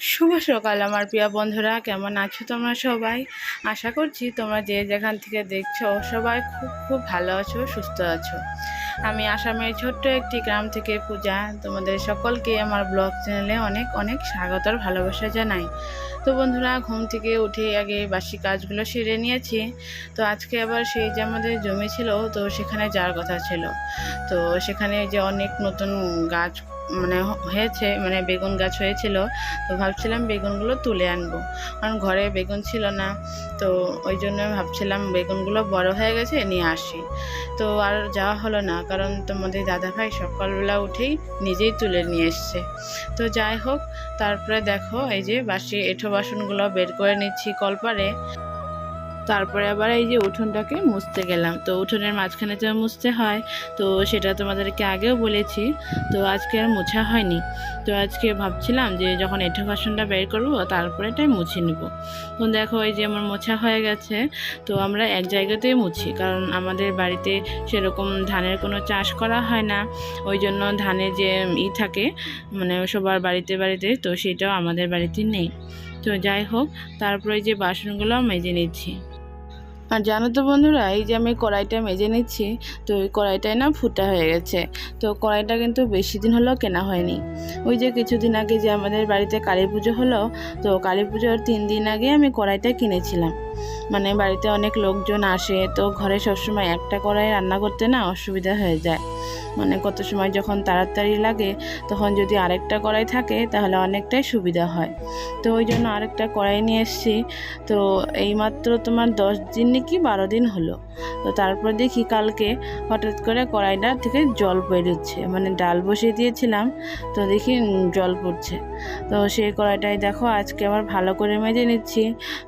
শুভ সকাল আমার প্রিয় বন্ধুরা, কেমন আছো তোমরা সবাই? আশা করছি তোমরা যে যেখান থেকে দেখছ সবাই খুব খুব ভালো আছো, সুস্থ আছো। আমি আসামের ছোট্ট একটি গ্রাম থেকে পূজা, তোমাদের সকলকে আমার ব্লগ চ্যানেলে অনেক অনেক স্বাগতর ভালোবাসা জানাই। তো বন্ধুরা, ঘুম থেকে উঠে আগে বাসি কাজগুলো সেরে নিয়েছি। তো আজকে আবার সেই যে আমাদের জমি ছিল, তো সেখানে যাওয়ার কথা ছিল। তো সেখানে যে অনেক নতুন গাছ মানে হয়েছে মানে বেগুন গাছ হয়েছিল, তো ভাবছিলাম বেগুনগুলো তুলে আনব। কারণ ঘরে বেগুন ছিল না, তো ওই জন্য ভাবছিলাম বেগুনগুলো বড় হয়ে গেছে নিয়ে আসি। তো আর যাওয়া হলো না, কারণ তোমাদের দাদাভাই সকালবেলা উঠেই নিজেই তুলে নিয়ে এসছে। তো যাই হোক, তারপরে দেখো এই যে বাসি, এঁঠো বাসনগুলো বের করে নিচ্ছি কলপারে। তারপরে আবার এই যে উঠোনটাকে মুছতে গেলাম। তো উঠোনের মাঝখানে তো মুছতে হয়, তো সেটা তোমাদেরকে আগেও বলেছি, তো আজকে আর মোছা হয়নি। তো আজকে ভাবছিলাম যে যখন এঁঠো বাসনটা বের করব তারপরে এটাই মুছে নেব। তো দেখো এই যে আমার মোছা হয়ে গেছে, তো আমরা এক জায়গাতেই মুছি, কারণ আমাদের বাড়িতে সেরকম ধানের কোনো চাষ করা হয় না। ওই জন্য ধানের যে ই থাকে মানে সবার বাড়িতে বাড়িতে, তো সেটাও আমাদের বাড়িতে নেই। তো যাই হোক, তারপরে যে বাসনগুলো মেজে নিচ্ছি। আর জানো তো বন্ধুরা, এই যে আমি কড়াইটা মেজে নিচ্ছি, তো ওই কড়াইটায় না ফুটা হয়ে গেছে। তো কড়াইটা কিন্তু বেশি দিন হলেও কেনা হয়নি। ওই যে কিছুদিন আগে যে আমাদের বাড়িতে কালী পুজো হলো, তো কালী পুজোর তিন দিন আগে আমি কড়াইটা কিনেছিলাম। মানে বাড়িতে অনেক লোকজন আসে, তো ঘরে সবসময় একটা কড়াই রান্না করতে না অসুবিধা হয়ে যায়। মানে কত সময় যখন তাড়াতাড়ি লাগে, তখন যদি আরেকটা কড়াই থাকে, তাহলে অনেকটাই সুবিধা হয়। তো ওই জন্য আরেকটা কড়াই নিয়ে এসেছি। তো এইমাত্র তোমার দশ দিন কি বারো দিন হলো। তো তারপর দেখি কালকে হঠাৎ করে কড়াইটা থেকে জল বেরোচ্ছে মানে ডাল বসিয়ে দিয়েছিলাম, তো দেখি জল পড়ছে। তো সেই কড়াইটাই দেখো, আজকে আবার ভালো করে মেজে নিচ্ছি।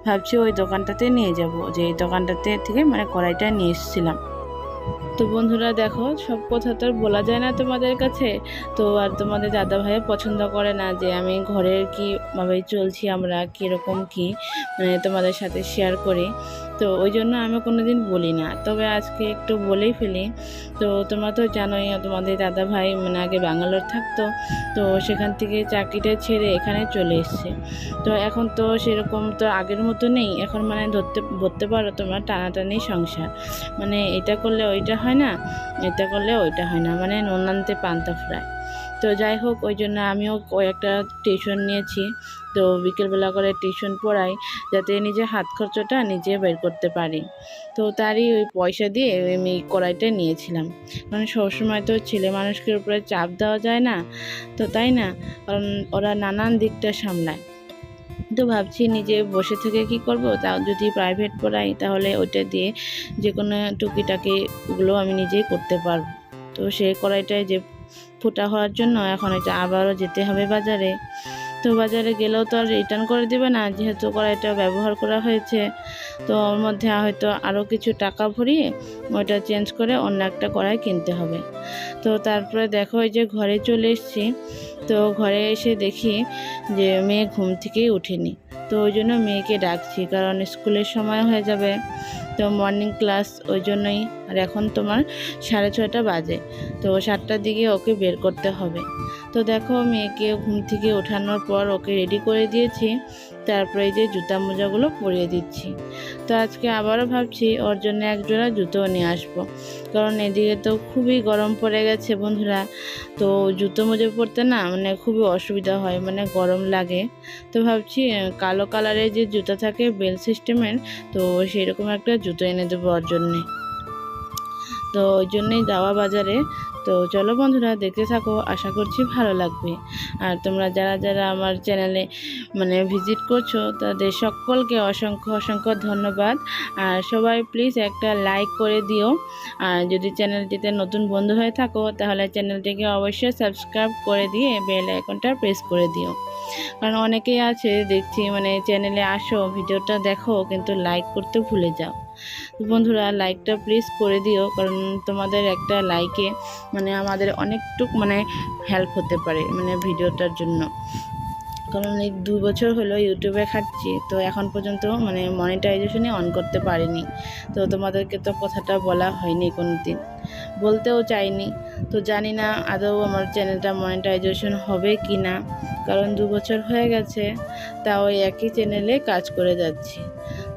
ভাবছি ওই দোকানটাতে নিয়ে যাব। যে এই দোকানটাতে থেকে মানে কড়াইটা নিয়ে এসেছিলাম। তো বন্ধুরা দেখো, সব কথা তো আর বলা যায় না তোমাদের কাছে। তো আর তোমাদের দাদা ভাই পছন্দ করে না যে আমি ঘরের কি ভাবে চলছি, আমরা কীরকম কী মানে তোমাদের সাথে শেয়ার করি। তো ওই জন্য আমি কোনো দিন বলি না। তবে আজকে একটু বলেই ফেলি, তো তোমরা তো জানোই তোমাদের দাদা ভাই মানে আগে ব্যাঙ্গালোর থাকতো, তো সেখান থেকে চাকরিটা ছেড়ে এখানে চলে এসছে। তো এখন তো সেরকম তো আগের মতো নেই, এখন মানে ধরতে ধরতে পারো তোমরা টানাটানি সংসার। মানে এটা করলে ওইটা হয় না, এটা করলে ওইটা হয় না মানে নুন আনতে পান্তা ফ্রাই। তো যাই হোক, ওই জন্য আমিও কয়েকটা টিউশন নিয়েছি। তো বিকেলবেলা করে টিউশন পড়াই, যাতে নিজে হাত খরচটা নিজে বের করতে পারি। তো তারই ওই পয়সা দিয়ে আমি কড়াইটা নিয়েছিলাম। কারণ সবসময় তো ছেলে মানুষকে উপরে চাপ দেওয়া যায় না, তো তাই না? কারণ ওরা নানান দিকটা সামলায়। তো ভাবছি নিজে বসে থেকে কি করব? তাও যদি প্রাইভেট পড়াই, তাহলে ওইটা দিয়ে যে কোনো টুকিটাকিগুলো আমি নিজেই করতে পারব। তো সেই কড়াইটায় যে ফোটা হওয়ার জন্য এখন এটা আবারও যেতে হবে বাজারে। তো বাজারে গেলেও তো আর রিটার্ন করে দেবে না, যেহেতু কড়াইটা ব্যবহার করা হয়েছে। তো ওর মধ্যে হয়তো আরও কিছু টাকা ভরিয়ে ওইটা চেঞ্জ করে অন্য একটা কড়াই কিনতে হবে। তো তারপরে দেখো এই যে ঘরে চলে এসেছি। তো ঘরে এসে দেখি যে মেয়ে ঘুম থেকেই উঠেনি তো ওই জন্য মেয়েকে ডাকছি, কারণ স্কুলের সময় হয়ে যাবে। তো মর্নিং ক্লাস ওই জন্যই। আর এখন তোমার সাড়ে ছয়টা বাজে। তো সাতটার দিকে ওকে বের করতে হবে। তো দেখো মেয়েকে ঘুম থেকে ওঠানোর পর ওকে রেডি করে দিয়েছি। তারপরে যে জুতা মোজাগুলো পরিয়ে দিচ্ছি। তো আজকে আবারও ভাবছি ওর জন্য এক জোড়া জুতোও নিয়ে আসব। কারণ এদিকে তো খুবই গরম পড়ে গেছে বন্ধুরা। তো জুতো মোজা পরতে না মানে খুবই অসুবিধা হয় মানে গরম লাগে। তো ভাবছি কালো কালারের যে জুতো থাকে বেল সিস্টেমের, তো সেরকম একটা জুতো এনে দেবো ওর জন্যে। তো ওই জন্যই যাওয়া বাজারে তো চলো বন্ধুরা, দেখতে থাকো, আশা করছি ভালো লাগবে। আর তোমরা যারা যারা আমার চ্যানেলে মানে ভিজিট করছ, তাদের সকলকে অসংখ্য অসংখ্য ধন্যবাদ। আর সবাই প্লিজ একটা লাইক করে দিও। আর যদি চ্যানেলটিতে নতুন বন্ধু হয়ে থাকো, তাহলে চ্যানেলটিকে অবশ্যই সাবস্ক্রাইব করে দিয়ে বেল আইকনটা প্রেস করে দিও। কারণ অনেকেই আছে, দেখছি মানে চ্যানেলে আসো, ভিডিওটা দেখো, কিন্তু লাইক করতে ভুলে যাও। বন্ধুরা লাইকটা প্লিজ করে দিও, কারণ তোমাদের একটা লাইকে মানে আমাদের অনেকটুক মানে হেল্প হতে পারে মানে ভিডিওটার জন্য। কারণ এই দুই বছর হলো ইউটিউবে খাচ্ছি তো এখন পর্যন্ত মানে মনিটাইজেশনই অন করতে পারিনি। তো তোমাদেরকে তো কথাটা বলা হয়নি কোনো দিন বলতেও চাইনি। তো জানি না আদৌ আমার চ্যানেলটা মনিটাইজেশন হবে কি না কারণ দু বছর হয়ে গেছে তা ওই একই চ্যানেলে কাজ করে যাচ্ছি।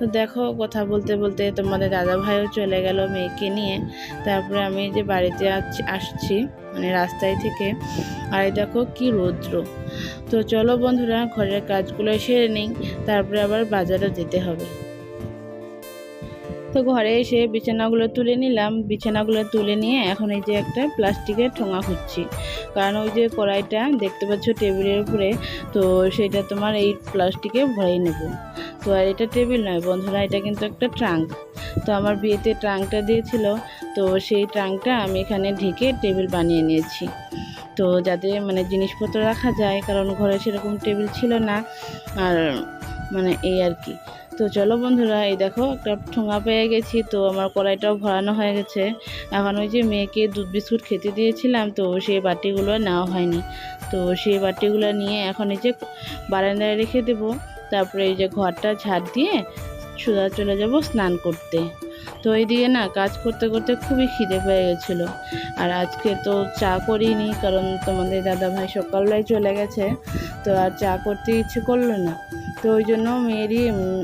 তো দেখো কথা বলতে বলতে তোমাদের দাদা ভাইও চলে গেল মেয়েকে নিয়ে। তারপরে আমি যে বাড়িতে আসছি মানে রাস্তায় থেকে। আর দেখো কি রৌদ্র। তো চলো বন্ধুরা, ঘরের কাজগুলো সেরে নিই, তারপরে আবার বাজারে যেতে হবে। তো ঘরে এসে বিছানাগুলো তুলে নিলাম। বিছানাগুলো তুলে নিয়ে এখন এই যে একটা প্লাস্টিকের ঠোঙা খুঁজছি। কারণ ওই যে কড়াইটা দেখতে পাচ্ছ টেবিলের উপরে, তো সেটা তোমার এই প্লাস্টিকে ভরে নেব। তো আর এটা টেবিল নয় বন্ধুরা, এটা কিন্তু একটা ট্রাঙ্ক। তো আমার বিয়েতে ট্রাঙ্কটা দিয়েছিল, তো সেই ট্রাঙ্কটা আমি এখানে ঢেকে টেবিল বানিয়ে নিয়েছি। তো যাতে মানে জিনিসপত্র রাখা যায়, কারণ ঘরে সেরকম টেবিল ছিল না, আর মানে এই আর কি। তো চলো বন্ধুরা, এই দেখো একটা ঠোঙা পেয়ে গেছি, তো আমার কড়াইটাও ভরানো হয়ে গেছে। এখন ওই যে মেয়েকে দুধ বিস্কুট খেতে দিয়েছিলাম, তো সেই বাটিগুলো নেওয়া হয়নি। তো সেই বাটিগুলো নিয়ে এখন এই যে বারান্দায় রেখে দেবো। তারপরে এই যে ঘরটা ঝাড় দিয়ে সোজা চলে যাব স্নান করতে। তো এইদিকে না কাজ করতে করতে খুবই খিদে পেয়ে গেছিল। আর আজকে তো চা করিনি কারণ তোমাদের দাদা ভাই সকালবেলায় চলে গেছে। তো আর চা করতে ইচ্ছে করল না। তো ওই জন্য মেয়েরই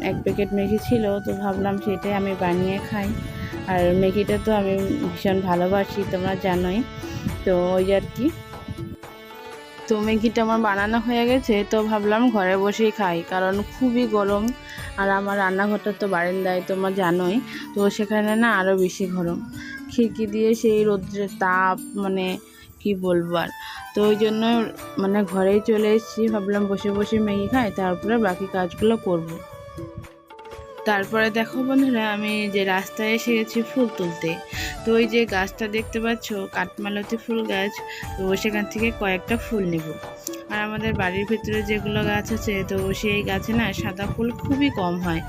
এক প্যাকেট ম্যাগি ছিল। তো ভাবলাম সেটাই আমি বানিয়ে খাই। আর ম্যাগিটা তো আমি ভীষণ ভালোবাসি, তোমরা জানোই। তো ওই আর কি। তো ম্যাগিটা আমার বানানো হয়ে গেছে? তো ভাবলাম ঘরে বসেই খাই, কারণ খুবই গরম। আর আমার রান্নাঘরটা তো বারান্দায়, তোমরা জানোই। তো সেখানে না আরও বেশি গরম। খিড়কি দিয়ে সেই রৌদ্রের তাপ মানে কি বলব আর। তো ওই জন্য মানে ঘরেই চলে এসেছি, ভাবলাম বসে বসে ম্যাগি খাই, তারপরে বাকি কাজগুলো করব। তারপরে দেখো বন্ধুরা, আমি যে রাস্তায় এসে গেছি ফুল তুলতে। তো ওই যে গাছটা দেখতে পাচ্ছ, কাঠমালতি ফুল গাছ, তো সেখান থেকে কয়েকটা ফুল নেব। আর আমাদের বাড়ির ভিতরে যেগুলো গাছ আছে, তো সেই গাছে না সাদা ফুল খুবই কম হয়।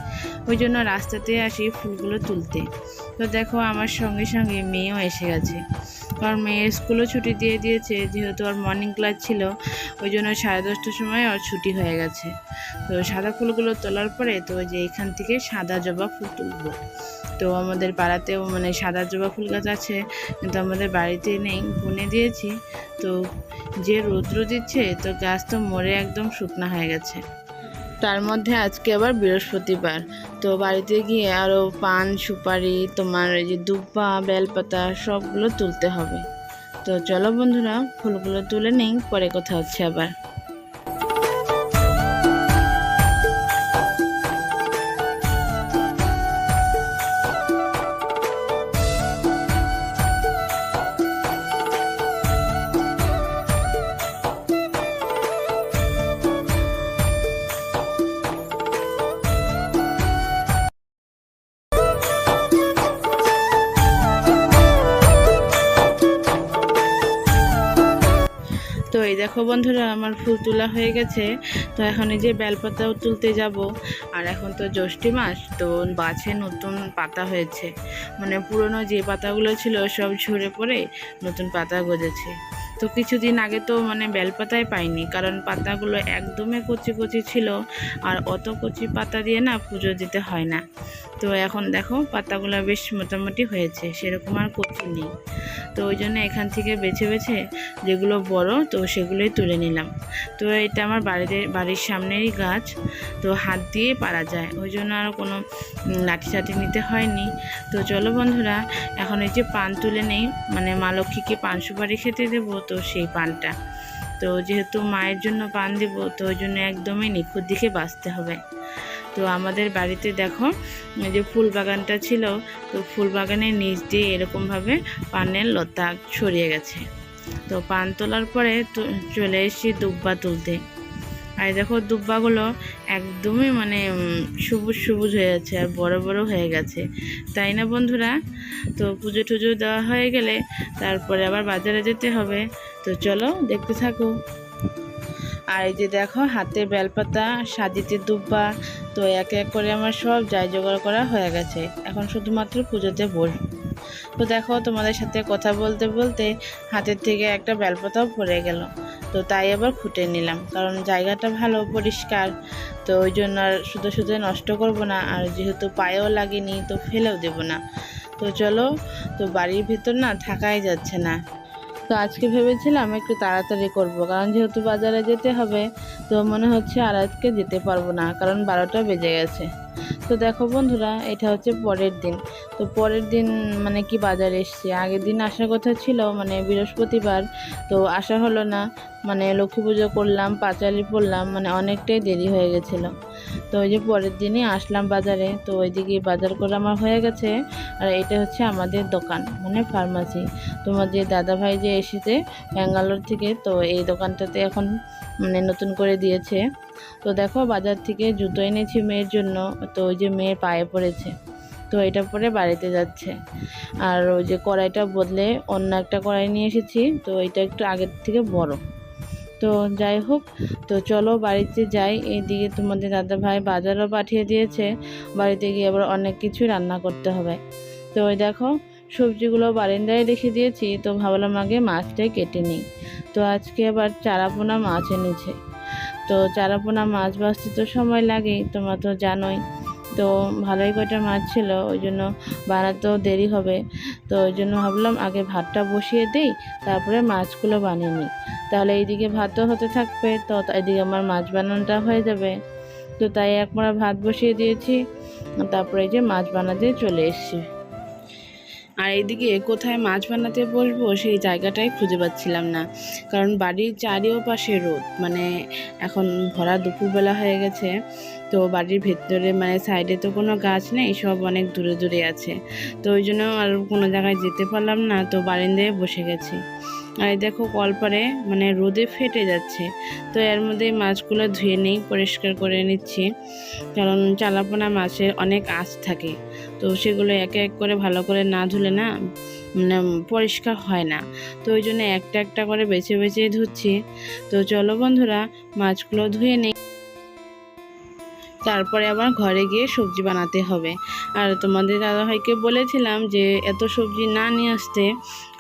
ওই জন্য রাস্তাতে আসি ফুলগুলো তুলতে। তো দেখো আমার সঙ্গে সঙ্গে মেয়েও এসে গেছে। কারণ মেয়ের স্কুলও ছুটি দিয়ে দিয়েছে, যেহেতু ওর মর্নিং ক্লাস ছিল, ওই জন্য সাড়ে দশটার সময় ওর ছুটি হয়ে গেছে। তো সাদা ফুলগুলো তোলার পরে তো যে এখান থেকে সাদা জবা ফুল তুলবো। তো আমাদের পাড়াতেও মানে সাদা জবা ফুল গাছ আছে, কিন্তু আমাদের বাড়িতে নেই, বুনে দিয়েছি। তো যে রৌদ্র দিচ্ছে, তো গাছ তো মরে একদম শুকনা হয়ে গেছে। তার মধ্যে আজকে আবার বৃহস্পতিবার। তো বাড়িতে গিয়ে আরও পান, সুপারি, তোমার এই যে দুব্বা, বেলপাতা সবগুলো তুলতে হবে। তো চলো বন্ধুরা, ফুলগুলো তুলে নেই, পরে কথা হচ্ছে আবার। এই দেখো বন্ধুরা, আমার ফুল তোলা হয়ে গেছে। তো এখন এই যে বেলপাতাও তুলতে যাব। আর এখন তো জ্যৈষ্ঠী মাস, তো গাছে নতুন পাতা হয়েছে। মানে পুরনো যে পাতাগুলো ছিল, সব ঝরে পড়ে নতুন পাতা গজেছে। তো কিছুদিন আগে তো মানে বেলপাতাই পাইনি, কারণ পাতাগুলো একদমই কচি কচি ছিল, আর অত কচি পাতা দিয়ে না পুজো দিতে হয় না। তো এখন দেখো, পাতাগুলো বেশ মোটামুটি হয়েছে, সেরকম আর কচি নেই। তো ওই জন্য এখান থেকে বেছে বেছে যেগুলো বড়, তো সেগুলোই তুলে নিলাম। তো এটা আমার বাড়িতে, বাড়ির সামনেরই গাছ, তো হাত দিয়ে পারা যায়। ওই জন্য আর কোনো লাঠি টাঠি নিতে হয়নি। তো চলো বন্ধুরা, এখন এই যে পান তুলে নেই মানে মা লক্ষ্মীকে পান সুপারি খেতে দেবো, তো সেই পানটা। তো যেহেতু মায়ের জন্য পান দেবো, তো ওই জন্য একদমই নিখুঁত দিকে বাঁচতে হবে। তো আমাদের বাড়িতে দেখো যে ফুল বাগানটা ছিল, তো ফুল বাগানের নিচ দিয়ে এরকমভাবে পানের লতা ছড়িয়ে গেছে। তো পান তোলার পরে চলে এসেছি দুব্বা তুলতে। আর দেখো দুব্বাগুলো একদমই মানে সবুজ সবুজ হয়ে যাচ্ছে আর বড় বড় হয়ে গেছে। তাই না বন্ধুরা? তো পুজো টুজো দেওয়া হয়ে গেলে তারপরে আবার বাজারে যেতে হবে। তো চলো দেখতে থাকো। আর এই যে দেখো হাতে বেলপাতা, সাজিতে দুব্বা, তো এক এক করে আমার সব যাই জোগাড় করা হয়ে গেছে। এখন শুধুমাত্র পুজোতে বসবো তো দেখো, তোমাদের সাথে কথা বলতে বলতে হাতের থেকে একটা বেলপাতাও পড়ে গেল। তো তাই আবার খুঁটে নিলাম, কারণ জায়গাটা ভালো, পরিষ্কার। তো ওই জন্য আর শুধু শুধু নষ্ট করব না, আর যেহেতু পায়েও লাগেনি, তো ফেলেও দেব না। তো চলো, তো বাড়ির ভিতর না থাকাই যাচ্ছে না। তো আজকে ভেবেছিলাম একটু তাড়াতাড়ি করব, কারণ যেহেতু বাজারে যেতে হবে, তো মনে হচ্ছে আর আজকে যেতে পারব না, কারণ বারোটা বেজে গেছে। তো দেখো বন্ধুরা, এটা হচ্ছে পরের দিন। তো পরের দিন মানে কি বাজার এসছি? আগের দিন আসার কথা ছিল মানে বৃহস্পতিবার, তো আসা হলো না। মানে লক্ষ্মী পুজো করলাম, পাঁচালি পড়লাম মানে অনেকটাই দেরি হয়ে গেছিল। তো ওই যে পরের দিনই আসলাম বাজারে, তো ওইদিকে বাজার করে আমার হয়ে গেছে। আর এটা হচ্ছে আমাদের দোকান মানে ফার্মাসি তোমার যে দাদাভাই যে এসেছে, ব্যাঙ্গালোর থেকে, তো এই দোকানটাতে এখন মানে নতুন করে দিয়েছে। তো দেখো বাজার থেকে জুতো এনেছি মেয়ের জন্য, তো ওই যে মেয়ের পায়ে পড়েছে, তো এটা পরে বাড়িতে যাচ্ছে। আর ওই যে কড়াইটা বদলে অন্য একটা কড়াই নিয়ে এসেছি, তো এটা একটু আগের থেকে বড়। তো যাই হোক, তো চলো বাড়িতে যাই এইদিকে তোমাদের দাদা ভাই বাজারও পাঠিয়ে দিয়েছে, বাড়িতে গিয়ে আবার অনেক কিছু রান্না করতে হবে। তো ওই দেখো, সবজিগুলো বারান্দায় রেখে দিয়েছি, তো ভাবলাম আগে মাছটাই কেটে নিই। তো আজকে আবার চারাপোনা মাছ এনেছে। তো চারাপোনা মাছ বাঁচতে তো সময় লাগেই তোমরা তো জানোই। তো ভালোই কয়টা মাছ ছিল, ওই জন্য বানাতেও দেরি হবে। তো ওই জন্য ভাবলাম আগে ভাতটা বসিয়ে দিই, তারপরে মাছগুলো বানিয়ে নিই। তাহলে এইদিকে ভাতও হতে থাকবে, তো এদিকে আমার মাছ বানানোটা হয়ে যাবে। তো তাই একমারা ভাত বসিয়ে দিয়েছি, তারপরে যে মাছ বানাতে চলে এসেছি। আর এইদিকে কোথায় মাছ বানাতে বসবো সেই জায়গাটাই খুঁজে পাচ্ছিলাম না। কারণ বাড়ির চারিওপাশে রোদ মানে এখন ভরা দুপুরবেলা হয়ে গেছে। তো বাড়ির ভেতরে মানে সাইডে তো কোনো গাছ নেই, সব অনেক দূরে দূরে আছে। তো ওই জন্য আর কোনো জায়গায় যেতে পারলাম না, তো বারিন্দায় বসে গেছি। আর দেখো কলপারে মানে রোদে ফেটে যাচ্ছে। তো এর মধ্যে মাছগুলো ধুয়ে নেই, পরিষ্কার করে নিচ্ছি। কারণ চালাপোনা মাছের অনেক আঁচ থাকে। তো সেগুলো এক এক করে ভালো করে না ধুলে না মানে পরিষ্কার হয় না। তো ওই জন্য একটা একটা করে বেছে বেছে ধুচ্ছি। তো চলো বন্ধুরা, মাছগুলো ধুয়ে নেই। তারপরে আবার ঘরে গিয়ে সবজি বানাতে হবে। আর তোমাদের দাদাভাইকে বলেছিলাম যে, এত সবজি না নিয়ে আসতে,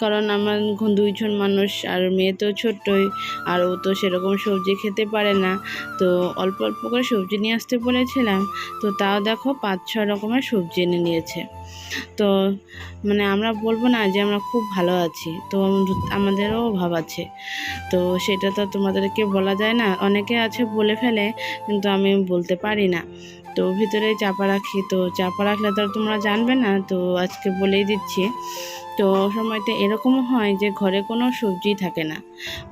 কারণ আমার দুইজন মানুষ, আর মেয়ে তো ছোট্টই, আর ও তো সেরকম সবজি খেতে পারে না। তো অল্প অল্প করে সবজি নিয়ে আসতে বলেছিলাম, তো তাও দেখো পাঁচ ছ রকমের সবজি এনে নিয়েছে। তো মানে আমরা বলব না যে আমরা খুব ভালো আছি, তো আমাদেরও অভাব আছে। তো সেটা তো তোমাদেরকে বলা যায় না, অনেকে আছে বলে ফেলে, কিন্তু আমি বলতে পারি না। তো ভিতরে চাপা রাখি, তো চাপা রাখলে তো তোমরা জানবে না, তো আজকে বলেই দিচ্ছি। তো সময়তে এরকমও হয় যে ঘরে কোনো সবজি থাকে না।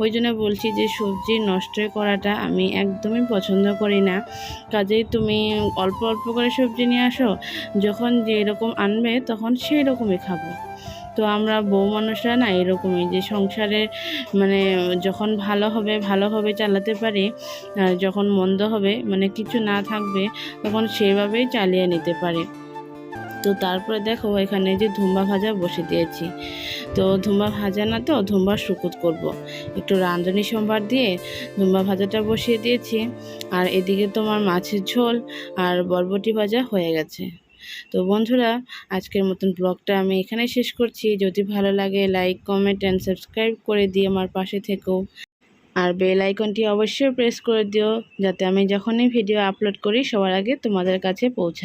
ওই জন্য বলছি যে সবজি নষ্ট করাটা আমি একদমই পছন্দ করি না। কাজেই তুমি অল্প অল্প করে সবজি নিয়ে আসো, যখন যে এরকম আনবে তখন সেই রকমই খাব। তো আমরা বউ মানুষরা না এরকমই যে সংসারে মানে যখন ভালো হবে ভালোভাবে চালাতে পারি, আর যখন মন্দ হবে মানে কিছু না থাকবে, তখন সেভাবেই চালিয়ে নিতে পারে। তো তারপরে দেখো এখানে যে ধুম্বা ভাজা বসে দিয়েছি। তো ধুম্বা ভাজা না তো ধুম্বা শুকুত করব। একটু রাঁধুনি সোমবার দিয়ে ধুম্বা ভাজাটা বসিয়ে দিয়েছি। আর এদিকে তোমার মাছের ঝোল আর বরবটি ভাজা হয়ে গেছে। তো বন্ধুরা, আজকের মতন ব্লগটা আমি এখানে শেষ করছি। যদি ভালো লাগে লাইক কমেন্ট অ্যান্ড সাবস্ক্রাইব করে দিয়ে আমার পাশে থেকেও আর বেল আইকনটি অবশ্যই প্রেস করে দিও, যাতে আমি যখনই ভিডিও আপলোড করি, সবার আগে তোমাদের কাছে পৌঁছায়।